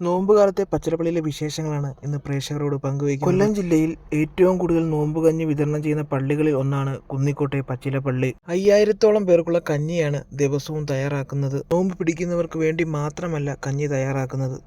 നോമ്പുകാലത്തെ പച്ചരപ്പള്ളിയിലെ വിശേഷങ്ങളാണ് ഇന്ന് പ്രേക്ഷകരോട് പങ്കുവയ്ക്കുന്നത്. കൊല്ലം ജില്ലയിൽ ഏറ്റവും കൂടുതൽ നോമ്പ് കഞ്ഞി വിതരണം ചെയ്യുന്ന പള്ളികളിൽ ഒന്നാണ് കുന്നിക്കോട്ടെ പച്ചിലപ്പള്ളി. അയ്യായിരത്തോളം പേർക്കുള്ള കഞ്ഞിയാണ് ദിവസവും തയ്യാറാക്കുന്നത്. നോമ്പ് പിടിക്കുന്നവർക്ക് വേണ്ടി മാത്രമല്ല കഞ്ഞി തയ്യാറാക്കുന്നത്.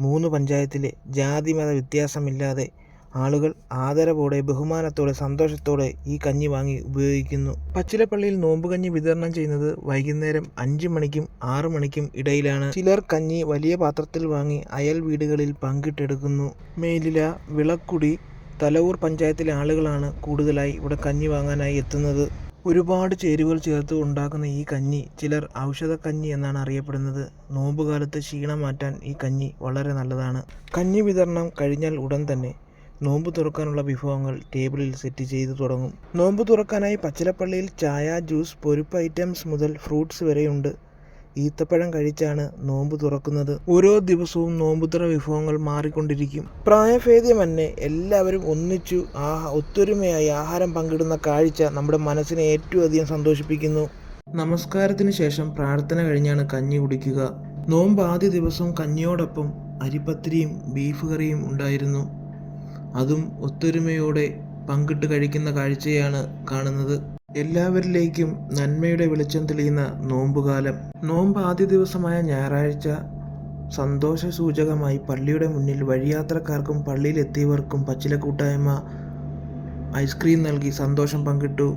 മൂന്ന് പഞ്ചായത്തിലെ ജാതി മത വ്യത്യാസമില്ലാതെ ആളുകൾ ആദരവോടെ ബഹുമാനത്തോടെ സന്തോഷത്തോടെ ഈ കഞ്ഞി വാങ്ങി ഉപയോഗിക്കുന്നു. പച്ചിലപ്പള്ളിയിൽ നോമ്പുകഞ്ഞി വിതരണം ചെയ്യുന്നത് വൈകുന്നേരം അഞ്ചു മണിക്കും ആറു മണിക്കും ഇടയിലാണ്. ചിലർ കഞ്ഞി വലിയ പാത്രത്തിൽ വാങ്ങി അയൽ വീടുകളിൽ പങ്കിട്ടെടുക്കുന്നു. മേലില വിളക്കുടി തലവൂർ പഞ്ചായത്തിലെ ആളുകളാണ് കൂടുതലായി ഇവിടെ കഞ്ഞി വാങ്ങാനായി എത്തുന്നത്. ഒരുപാട് ചേരുവകൾ ചേർത്ത് ഉണ്ടാക്കുന്ന ഈ കഞ്ഞി ചിലർ ഔഷധ കഞ്ഞി എന്നാണ് അറിയപ്പെടുന്നത്. നോമ്പുകാലത്ത് ക്ഷീണം മാറ്റാൻ ഈ കഞ്ഞി വളരെ നല്ലതാണ്. കഞ്ഞി വിതരണം കഴിഞ്ഞാൽ ഉടൻ തന്നെ നോമ്പ് തുറക്കാനുള്ള വിഭവങ്ങൾ ടേബിളിൽ സെറ്റ് ചെയ്തു തുടങ്ങും. നോമ്പ് തുറക്കാനായി പച്ചിലപ്പള്ളിയിൽ ചായ ജ്യൂസ് പൊരുപ്പ് ഐറ്റംസ് മുതൽ ഫ്രൂട്ട്സ് വരെയുണ്ട്. ഈത്തപ്പഴം കഴിച്ചാണ് നോമ്പ് തുറക്കുന്നത്. ഓരോ ദിവസവും നോമ്പുതുറ വിഭവങ്ങൾ മാറിക്കൊണ്ടിരിക്കും. പ്രായഭേദ്യമന്യേ എല്ലാവരും ഒന്നിച്ചു ആ ഒത്തൊരുമയായി ആഹാരം പങ്കിടുന്ന കാഴ്ച നമ്മുടെ മനസ്സിനെ ഏറ്റവും അധികം സന്തോഷിപ്പിക്കുന്നു. നമസ്കാരത്തിന് ശേഷം പ്രാർത്ഥന കഴിഞ്ഞാണ് കഞ്ഞി കുടിക്കുക. നോമ്പ് ആദ്യ ദിവസം കഞ്ഞിയോടൊപ്പം അരിപ്പത്തിരിയും ബീഫ് കറിയും ഉണ്ടായിരുന്നു. അതും ഒത്തൊരുമയോടെ പങ്കിട്ട് കഴിക്കുന്ന കാഴ്ചയാണ് കാണുന്നത്. എല്ലാവരിലേക്കും നന്മയുടെ വെളിച്ചം തെളിയുന്ന നോമ്പുകാലം. നോമ്പ് ആദ്യ ദിവസമായ ഞായറാഴ്ച സന്തോഷ സൂചകമായി പള്ളിയുടെ മുന്നിൽ വഴിയാത്രക്കാർക്കും പള്ളിയിലെത്തിയവർക്കും പച്ചില കൂട്ടായ്മ ഐസ്ക്രീം നൽകി സന്തോഷം പങ്കിട്ടു.